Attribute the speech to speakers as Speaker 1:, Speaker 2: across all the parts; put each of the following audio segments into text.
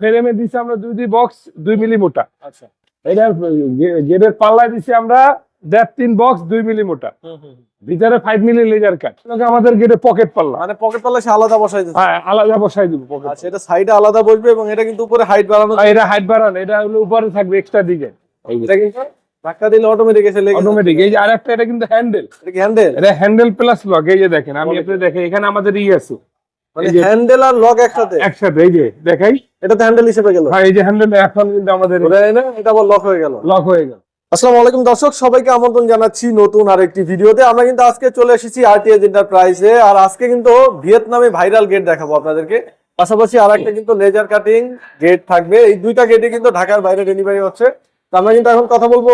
Speaker 1: ফ্রেমে দিছি আমরা দুই দুই বক্স দুই মিলি মোটা
Speaker 2: আচ্ছা
Speaker 1: এটার গেটের পাল্লায় দিছি আমরা দেড় তিন বক্স দুই মিলি মোটা ভিতরে ফাইভ মিলি লেজার কাট আমাদের গেটে পকেট পাল্লা।
Speaker 2: মানে পকেট পাল্লা সে আলাদা বসাই দিচ্ছে।
Speaker 1: হ্যাঁ আলাদা বসাই দিব পকেট
Speaker 2: আচ্ছা এটা সাইডে আলাদা বসবে এবং এটা কিন্তু উপরে হাইট বাড়ানো
Speaker 1: এটা হাইট বাড়ানো এটা হলো উপরে থাকবে এক্সট্রা দিকে।
Speaker 2: এটা কিন্তু ধাক্কা দিলে অটোমেটিক এসে লেগে
Speaker 1: অটোমেটিক এই যে আরেকটা এটা কিন্তু হ্যান্ডেল
Speaker 2: এটা কি হ্যান্ডেল
Speaker 1: এটা হ্যান্ডেল প্লাস লক এই যে দেখেন আমি আপনি দেখেন এখানে আমাদের ই আছে।
Speaker 2: মানে হ্যান্ডেল আর লক একসাথে?
Speaker 1: একসাথে এই যে দেখাই।
Speaker 2: এটা তো হ্যান্ডেল হিসেবে গেল।
Speaker 1: হ্যাঁ এই যে হ্যান্ডেল এখন কিন্তু আমাদের
Speaker 2: এটা আবার লক হয়ে গেল।
Speaker 1: লক হয়ে গেল।
Speaker 2: আসসালামু আলাইকুম দর্শক সবাইকে আমন্ত্রণ জানাচ্ছি নতুন আরেকটি ভিডিওতে। আমরা কিন্তু আজকে চলে এসেছি আরটিএস এন্টারপ্রাইজে আর আজকে কিন্তু ভিয়েতনামে ভাইরাল গেট দেখাবো আপনাদেরকে। পাশাপাশি আর একটা কিন্তু লেজার কাটিং গেট থাকবে। এই দুইটা গেটে কিন্তু ঢাকার বাইরে ডেলিভারি হচ্ছে। আমরা কিন্তু এখন কথা বলব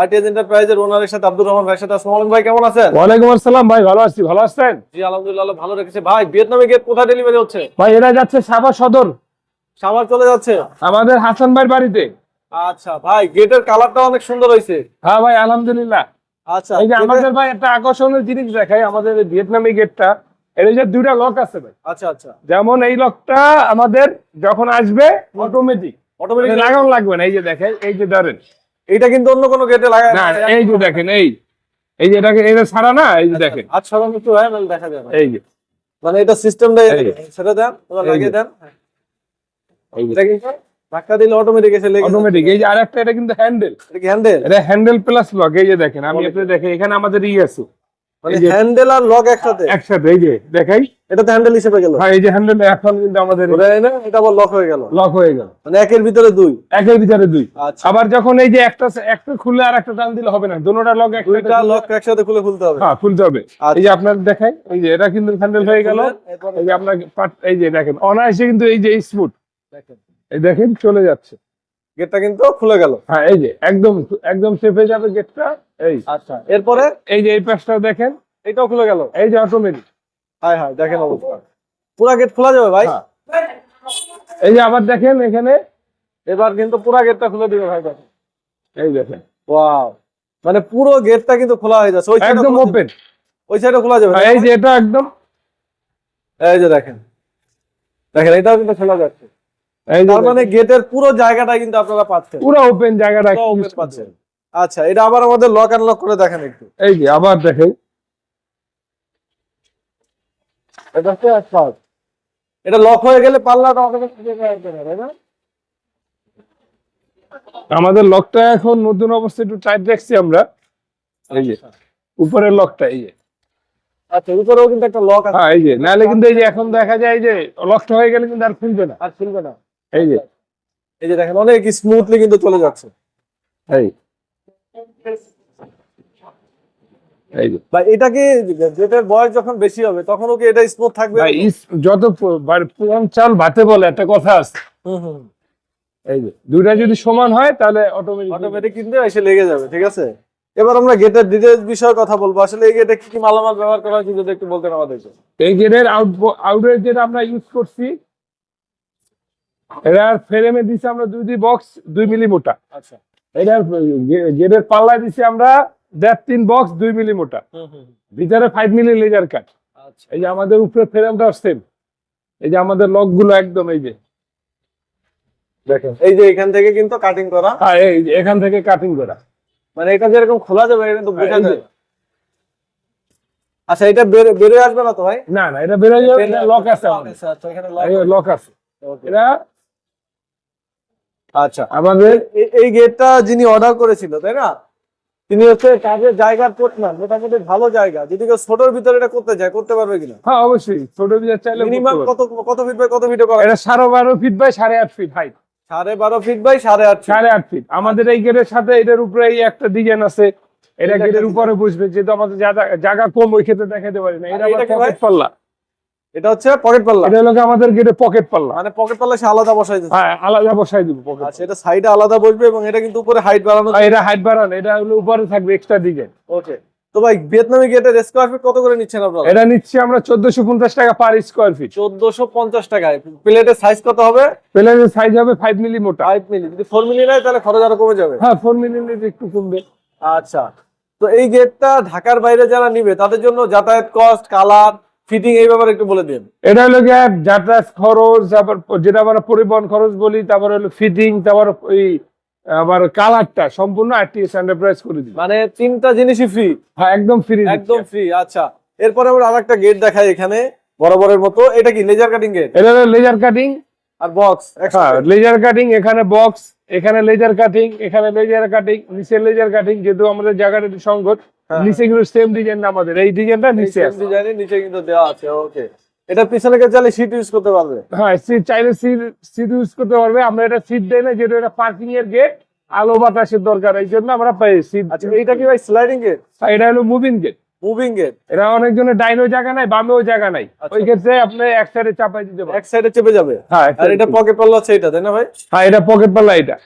Speaker 2: আরটিএস এন্টারপ্রাইজের ওনারের সাথে আব্দুর রহমান ভাইয়ের সাথে। আসসালামু ভাই কেমন আছেন?
Speaker 1: আসসালাম ভাই ভালো আছি ভালো আছেন?
Speaker 2: জি আলহামদুলিল্লাহ ভালো রেখেছে। ভাই ভিয়েতনামে গেট কোথায় ডেলিভারি হচ্ছে?
Speaker 1: ভাই এরা যাচ্ছে সাবা সদর।
Speaker 2: সামার চলে যাচ্ছে?
Speaker 1: আমাদের হাসান ভাইয়ের বাড়িতে।
Speaker 2: আচ্ছা ভাই গেটের কালারটা অনেক সুন্দর হয়েছে।
Speaker 1: হ্যাঁ ভাই আলহামদুলিল্লাহ।
Speaker 2: আচ্ছা
Speaker 1: এই যে আমাদের ভাই একটা আকর্ষণীয় জিনিস দেখাই আমাদের ভিয়েতনামি গেটটা। এর যে দুইটা লক আছে ভাই।
Speaker 2: আচ্ছা আচ্ছা।
Speaker 1: যেমন এই লকটা আমাদের যখন আসবে অটোমেটিক
Speaker 2: অটোমেটিক
Speaker 1: লাগানো লাগবে না এই যে দেখেন এই যে ধরেন।
Speaker 2: এটা কিন্তু অন্য কোনো গেটে লাগায়
Speaker 1: না এই যে দেখেন এই। এই যে এটাকে এটা ছাড়া না এই যে দেখেন।
Speaker 2: আচ্ছা সবাই একটু হয় নাহলে দেখা যাবে।
Speaker 1: এই যে।
Speaker 2: মানে এটা সিস্টেমটা সেটা দেন লাগিয়ে দেন।
Speaker 1: এই যে।
Speaker 2: কিন্তু ধাক্কা দিলে অটোমেটিক এসে লেগে
Speaker 1: অটোমেটিক এই যে আরেকটা এটা কিন্তু হ্যান্ডেল
Speaker 2: এটা কি হ্যান্ডেল
Speaker 1: এটা হ্যান্ডেল প্লাস লক এই যে দেখেন আমি আপনি দেখেন এখানে আমাদের ই আছে।
Speaker 2: মানে হ্যান্ডেল আর লক একসাথে?
Speaker 1: একসাথে এই যে দেখাই।
Speaker 2: এটা তো হ্যান্ডেল হিসেবে গেল।
Speaker 1: হ্যাঁ এই যে হ্যান্ডেল এখন কিন্তু আমাদের
Speaker 2: না এটা আবার লক হয়ে গেল।
Speaker 1: লক হয়ে গেল।
Speaker 2: মানে একের ভিতরে দুই।
Speaker 1: একের ভিতরে দুই।
Speaker 2: আচ্ছা।
Speaker 1: আবার যখন এই যে একটা একটা খুলে আর একটা টান দিলে হবে না দুটোটা লক একটা
Speaker 2: লক একসাথে খুলে খুলতে হবে।
Speaker 1: হ্যাঁ খুলতে হবে।
Speaker 2: আচ্ছা।
Speaker 1: এই যে আপনার দেখাই এই যে এটা কিন্তু হ্যান্ডেল হয়ে গেল। এই যে আপনার এই যে দেখেন অনায়াসে কিন্তু এই যে স্মুথ
Speaker 2: দেখেন।
Speaker 1: এই দেখেন চলে যাচ্ছে।
Speaker 2: গেটটা কিন্তু খুলে গেল।
Speaker 1: হ্যাঁ এই যে একদম একদম চেপে যাবে গেটটা এই
Speaker 2: আচ্ছা। এরপরে?
Speaker 1: এই যে এই পাশটা দেখেন
Speaker 2: এটাও খুলে গেল।
Speaker 1: এই যে অটোমেটিক
Speaker 2: হাই হাই দেখেন অবস্থা। পুরা গেট খোলা যাবে ভাই?
Speaker 1: হ্যাঁ। এই যে আবার দেখেন এখানে।
Speaker 2: এবার কিন্তু পুরা গেটটা খুলে দিবে ভাই দেখেন।
Speaker 1: এই দেখেন।
Speaker 2: ওয়াও। মানে পুরো গেটটা কিন্তু খোলা হয়ে যাচ্ছে। ওই সাইডে
Speaker 1: একদম ওপেন
Speaker 2: ওই সাইডে খোলা যাবে।
Speaker 1: এই যে এটা একদম।
Speaker 2: এই যে দেখেন। দেখেন এটাও কিন্তু খোলা যাচ্ছে। তার মানে গেটের পুরো জায়গাটা কিন্তু আপনারা পাচ্ছেন।
Speaker 1: পুরো ওপেন জায়গাটা
Speaker 2: পাচ্ছেন। আচ্ছা এটা আবার আমাদের লক আনলক করে দেখেন একটু।
Speaker 1: এই যে আবার দেখেন।
Speaker 2: এটা হচ্ছে। এটা লক হয়ে গেলে পাল্লাটা অটোমেটিক তাই না?
Speaker 1: আমাদের লকটা এখন নতুন অবস্থায় একটু টাইট রাখছি আমরা। এই যে উপরের লকটা এই যে।
Speaker 2: আচ্ছা উপরেও কিন্তু একটা লক আছে।
Speaker 1: হ্যাঁ এই যে নাহলে কিন্তু এই যে এখন দেখা যায় যে লকটা হয়ে গেলে কিন্তু আর খুলবে না।
Speaker 2: আর খুলবে না।
Speaker 1: এই যে।
Speaker 2: এই যে দেখেন অনেক স্মুথলি কিন্তু চলে যাচ্ছে।
Speaker 1: এই।
Speaker 2: ভাই এটা কি বয়স যখন বেশি হবে তখনও কি এটা স্মুথ থাকবে?
Speaker 1: যত পুরান চাল ভাতে বলে একটা কথা আছে।
Speaker 2: হুম হুম।
Speaker 1: এই যে দুইটা যদি সমান হয় তাহলে অটোমেটিক
Speaker 2: অটোমেটিক কিন্তু এসে লেগে যাবে ঠিক আছে? এবার আমরা গেটের ডিটেলস বিষয়ে কথা বলব। আসলে এই গেটে কি কি মালামাল ব্যবহার করা হয়েছে যদি একটু বলতেন আমাদেরকে।
Speaker 1: এই গেটের আউট আউটের যেটা আমরা ইউজ করছি এটার ফ্রেমে দিছি আমরা দুই দুই বক্স দুই মিলি মোটা
Speaker 2: আচ্ছা।
Speaker 1: এটার গেটের পাল্লায় দিছি আমরা দেড় তিন বক্স দুই মিলি মোটা ভিতরে ফাইভ মিলি লেজার কাট
Speaker 2: আচ্ছা।
Speaker 1: এই যে আমাদের উপরে ফ্রেমটাও সেম এই যে আমাদের লকগুলো একদম এই যে।
Speaker 2: দেখেন এই যে এখান থেকে কিন্তু কাটিং করা।
Speaker 1: হ্যাঁ এই এখান থেকে কাটিং করা।
Speaker 2: মানে এটা যেরকম খোলা যাবে এটা কিন্তু বোঝা
Speaker 1: এই যে।
Speaker 2: যায়। না। আচ্ছা এটা বের- আসবে না তো ভাই?
Speaker 1: না না এটা বেরোয় যাবে লক আছে আমাদের।
Speaker 2: আচ্ছা, এখানে
Speaker 1: লক আছে। এটা
Speaker 2: আচ্ছা।
Speaker 1: আমাদের
Speaker 2: এই গেটটা যিনি অর্ডার করেছিল তাই না? তিনি হচ্ছে কাজের জায়গার পটনা মোটামুটি ভালো জায়গা। যদি কেউ ছোটর ভিতরে এটা করতে চায় করতে পারবে কিনা?
Speaker 1: হ্যাঁ অবশ্যই। ছোট বিজার চাইলে
Speaker 2: মিনিমাম কত কত ফিট বাই কত ফিট করা?
Speaker 1: এটা সাড়ে বারো ফিট বাই সাড়ে আট ফিট হাইট
Speaker 2: সাড়ে বারো ফিট বাই সাড়ে আট।
Speaker 1: সাড়ে আট ফিট আমাদের এই গেটের সাথে এটার উপরে এই একটা ডিজাইন আছে। এটা গেটের উপরে বসবে যেহেতু আমাদের জায়গা- কম ওই ক্ষেত্রে দেখাতে পারি না। এটা? পাল্লা।
Speaker 2: এটা হচ্ছে পকেট পাল্লা।
Speaker 1: এটা হলো আমাদের গেটে পকেট পাল্লা।
Speaker 2: মানে পকেট পাল্লা সে আলাদা বসাই দিচ্ছে।
Speaker 1: হ্যাঁ আলাদা বসাই দিব পকেট
Speaker 2: আচ্ছা এটা সাইডে আলাদা বসবে এবং এটা কিন্তু উপরে হাইট বাড়ানো
Speaker 1: এটা হাইট বাড়ানো এটা হলো উপরে থাকবে এক্সট্রা ডিজাইন
Speaker 2: ওকে তো ভাই ভিয়েতনামি গেটের স্কোয়ার ফিট কত করে নিচ্ছেন আপনারা?
Speaker 1: এটা নিচ্ছি আমরা চোদ্দশো পঞ্চাশ টাকা পার স্কোয়ার ফিট
Speaker 2: চোদ্দশো পঞ্চাশ টাকায়। প্লেটের সাইজ কত হবে?
Speaker 1: প্লেনের সাইজ হবে ফাইভ মিলি মোটা।
Speaker 2: ফাইভ মিলি যদি ফোর মিলি নেয় তাহলে খরচ আরও কমে যাবে।
Speaker 1: হ্যাঁ ফোর মিলি একটু কমবে।
Speaker 2: আচ্ছা তো এই গেটটা ঢাকার বাইরে যারা নিবে তাদের জন্য যাতায়াত কস্ট কালার ফিটিং এই ব্যাপারে একটু বলে দিন।
Speaker 1: এটা হলো গিয়ে যাতায়াত খরচ আবার যেটা আমরা পরিবহন খরচ বলি তারপর হলো ফিটিং তারপর ওই আবার কালারটা সম্পূর্ণ আরটিএস এন্টারপ্রাইজ করে দিই
Speaker 2: মানে তিনটা জিনিসই ফ্রি
Speaker 1: হ্যাঁ একদম ফ্রি
Speaker 2: একদম ফ্রি আচ্ছা। এরপরে আমরা আরেকটা গেট দেখাই এখানে বরাবরের মতো। এটা কি লেজার কাটিং গেট
Speaker 1: এটা হলো লেজার কাটিং
Speaker 2: আর বক্স
Speaker 1: হ্যাঁ লেজার কাটিং এখানে বক্স এখানে লেজার কাটিং এখানে লেজার কাটিং নিচে লেজার কাটিং যেহেতু আমাদের জায়গাটা একটু সংকট। নিচে কিন্তু সেম ডিজাইন আমাদের। এই ডিজাইনটা নিচে আছে।
Speaker 2: ডিজাইনের নিচে কিন্তু দেওয়া আছে ওকে এটা পিছনে কে চাইলে সিট ইউজ করতে পারবে।
Speaker 1: হ্যাঁ সিট চাইলে সিট সিট ইউজ করতে পারবে। আমরা এটা সিট দেই না যেহেতু এটা পার্কিং এর গেট আলো বাতাসের দরকার এই জন্য আমরা সিট
Speaker 2: আচ্ছা এইটা কি ভাই স্লাইডিং গেট
Speaker 1: এটা হলো মুভিং গেট
Speaker 2: মুভিং গেট
Speaker 1: এটা অনেকজনের ডাইনও জায়গা নাই বামেও জায়গা নাই।
Speaker 2: আচ্ছা।
Speaker 1: ওই ক্ষেত্রে আপনি এক সাইডে চাপাই দিতে পারেন
Speaker 2: এক সাইডে চেপে যাবে?
Speaker 1: হ্যাঁ
Speaker 2: আর এটা পকেট পাল্লা আছে এটা তাই না ভাই?
Speaker 1: হ্যাঁ এটা পকেট পাল্লা এটা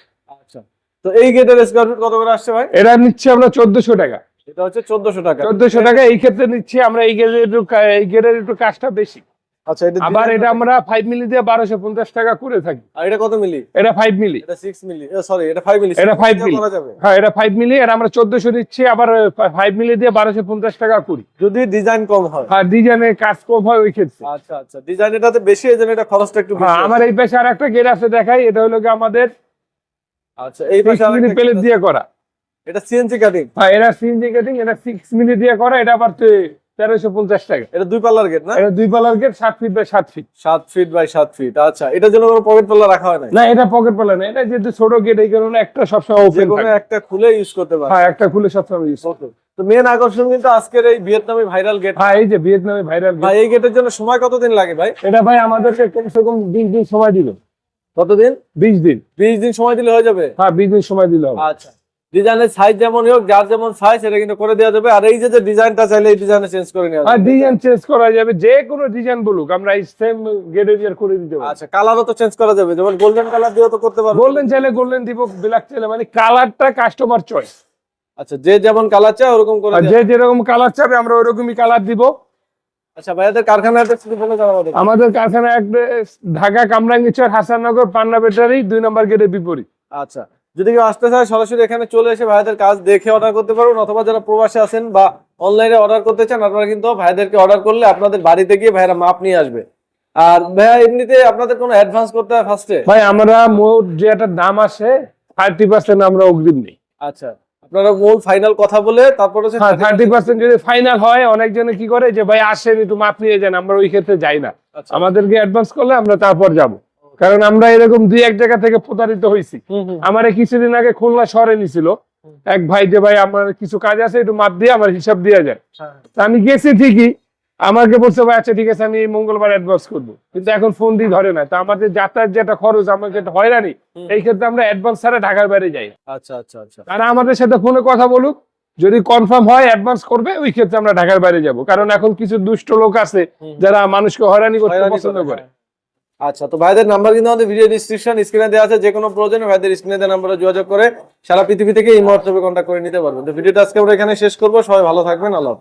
Speaker 2: আচ্ছা। তো এই গেটের স্কোয়ার ফিট কত করে আসছে ভাই?
Speaker 1: এটা নিচ্ছি আমরা চোদ্দশো টাকা।
Speaker 2: এটা হচ্ছে চোদ্দশো টাকা।
Speaker 1: চোদ্দশো টাকা এই ক্ষেত্রে নিচ্ছি আমরা এই গেটের একটু এই গেটের একটু কাজটা বেশি।
Speaker 2: আচ্ছা এটা
Speaker 1: আবার এটা আমরা ফাইভ মিলি দিয়ে বারোশো পঞ্চাশ টাকা করে থাকি।
Speaker 2: আর এটা কত মিলি
Speaker 1: এটা ফাইভ মিলি
Speaker 2: এটা সিক্স মিলি সরি এটা ফাইভ মিলি
Speaker 1: এটা five milli।
Speaker 2: করা যাবে।
Speaker 1: হ্যাঁ এটা ফাইভ মিলি আর আমরা চোদ্দশো নিচ্ছি আবার ফাইভ মিলি দিয়ে বারোশো পঞ্চাশ টাকা করি।
Speaker 2: যদি ডিজাইন কম হয়।
Speaker 1: আর ডিজাইনের কাজ কম হয় ওই ক্ষেত্রে।
Speaker 2: আচ্ছা আচ্ছা ডিজাইন এটাতে বেশি এই জন্য এটা খরচটা একটু বেশি
Speaker 1: হ্যাঁ আমার এই পেশে আর একটা গেট আছে দেখাই এটা হলো কি আমাদের
Speaker 2: আচ্ছা এই পাশে আরেকটা
Speaker 1: প্লেট দিয়ে করা।
Speaker 2: এটা সিএনসি কাটিং
Speaker 1: হ্যাঁ এটা সিএনজি কাটিং এটা সিক্স মিলি দিয়ে করা এটা আবার তেরোশো পঞ্চাশ টাকা।
Speaker 2: এটা দুই পাল্লার গেট না?
Speaker 1: এটা দুই পালার গেট সাত ফিট বাই সাত ফিট
Speaker 2: সাত ফিট বাই সাত ফিট আচ্ছা। এটার জন্য কোনো পকেট পাল্লা রাখা হয় না
Speaker 1: না এটা পকেট পালা না এটা যেহেতু ছোট গেট এই কারণে একটা সবসময় ওপেন
Speaker 2: কোনো একটা খুলে ইউজ করতে পারে
Speaker 1: হ্যাঁ একটা খুলে সবসময় use
Speaker 2: Okay. তো মেন আকর্ষণ কিন্তু আজকের এই ভিয়েতনামি ভাইরাল গেট
Speaker 1: হ্যাঁ এই যে ভিয়েতনামে ভাইরাল
Speaker 2: ভাই এই গেটের জন্য সময় কতদিন লাগে ভাই?
Speaker 1: এটা ভাই আমাদেরকে কমসে কম বিশ দিন সময় দিল
Speaker 2: কতদিন?
Speaker 1: বিশ দিন।
Speaker 2: বিশ দিন সময় দিলে হয়ে যাবে?
Speaker 1: হ্যাঁ বিশ দিন সময় দিল হবে।
Speaker 2: আচ্ছা। ডিজাইনের সাইজ যেমন হোক যার যেমন সাইজ সেটা কিন্তু করে দেওয়া যাবে। আর এই যে ডিজাইনটা চাইলে এই ডিজাইনে চেঞ্জ করে নেওয়া যাবে।
Speaker 1: ডিজাইন চেঞ্জ করা যাবে যে কোনো ডিজাইন বলুক আমরা এই সেম গেটের ইয়ার করে দিতে পারব
Speaker 2: আচ্ছা কালারও তো চেঞ্জ করা যাবে। যেমন গোল্ডেন কালার দিয়েও তো করতে পারব।
Speaker 1: গোল্ডেন চাইলে গোল্ডেন দিব ব্ল্যাক চাইলে মানে কালারটা কাস্টমার চয়েস
Speaker 2: আচ্ছা যে যেমন কালার চায় ওরকম করে
Speaker 1: যে যেরকম কালার চাবে আমরা ওরকমই কালার দিব।
Speaker 2: আচ্ছা ভাইয়াদের কারখানা অ্যাড্রেস বলে দাও আমাদের
Speaker 1: আমাদের কারখানা এক ঢাকা কামরাঙ্গীচর হাসাননগর পান্না ব্যাটারি দুই নম্বর গেটের বিপরীত।
Speaker 2: আচ্ছা। যদি কেউ আসতে চায় সরাসরি এখানে চলে এসে ভাইয়াদের কাজ দেখে অর্ডার করতে পারবেন অথবা যারা প্রবাসে আছেন বা অনলাইনে অর্ডার করতে চান আপনারা কিন্তু ভাইয়াদেরকে অর্ডার করলে আপনাদের বাড়িতে গিয়ে ভাইয়ারা মাপ নিয়ে আসবে। আর ভাইয়া এমনিতে আপনাদের কোনো অ্যাডভান্স করতে হয় ফার্স্টে
Speaker 1: ভাই আমরা মোট যে একটা দাম আসে থার্টি পার্সেন্ট আমরা অগ্রিম নেই।
Speaker 2: আচ্ছা আপনারা মূল ফাইনাল কথা বলে তারপরে
Speaker 1: থার্টি পার্সেন্ট যদি ফাইনাল হয় অনেকজনে কি করে যে ভাই আসেন একটু মাপ নিয়ে যান। আমরা ওই ক্ষেত্রে যাই না।
Speaker 2: আচ্ছা।
Speaker 1: আমাদেরকে অ্যাডভান্স করলে আমরা তারপর যাব। কারণ আমরা এরকম দুই এক জায়গা থেকে প্রতারিত হয়েছি। আমার কিছুদিন আগে খুলনা শহরে নিছিল। এক ভাই যে ভাই আমার কিছু কাজ আছে একটু মাপ দিয়ে আমার হিসাব দিয়ে যায়
Speaker 2: হ্যাঁ।
Speaker 1: তা আমি গেছি ঠিকই। আমাকে বলছে ভাই আচ্ছা ঠিক আছে আমি এই মঙ্গলবার অ্যাডভান্স করব। কিন্তু এখন ফোন দিয়ে ধরে না। তা আমাদের যাতায়াত যেটা খরচ যেটা হয়রানি। এই ক্ষেত্রে আমরা অ্যাডভান্স ছাড়া ঢাকার বাইরে যাই।
Speaker 2: আচ্ছা আচ্ছা আচ্ছা।
Speaker 1: তারা আমাদের সাথে ফোনে কথা বলুক। যদি কনফার্ম হয় অ্যাডভান্স করবে ওই ক্ষেত্রে আমরা ঢাকার বাইরে যাব। কারণ এখন কিছু দুষ্ট লোক আছে যারা মানুষকে হয়রানি করতে পছন্দ
Speaker 2: করে,
Speaker 1: করে।
Speaker 2: হ্যাঁ। আচ্ছা তো ভাইদের নাম্বার কিন্তু আমাদের ভিডিও ডিসক্রিপশন স্ক্রিনে দেওয়া আছে যে কোনো প্রয়োজনে ভাইদের স্ক্রিনে দেওয়া নাম্বারে যোগাযোগ করে সারা পৃথিবী থেকে এই মহোৎসবে কন্ট্যাক্ট করে নিতে পারবেন তো ভিডিওটা আজকে আমরা এখানে শেষ করব, সবাই ভালো থাকবেন, আল্লাহ।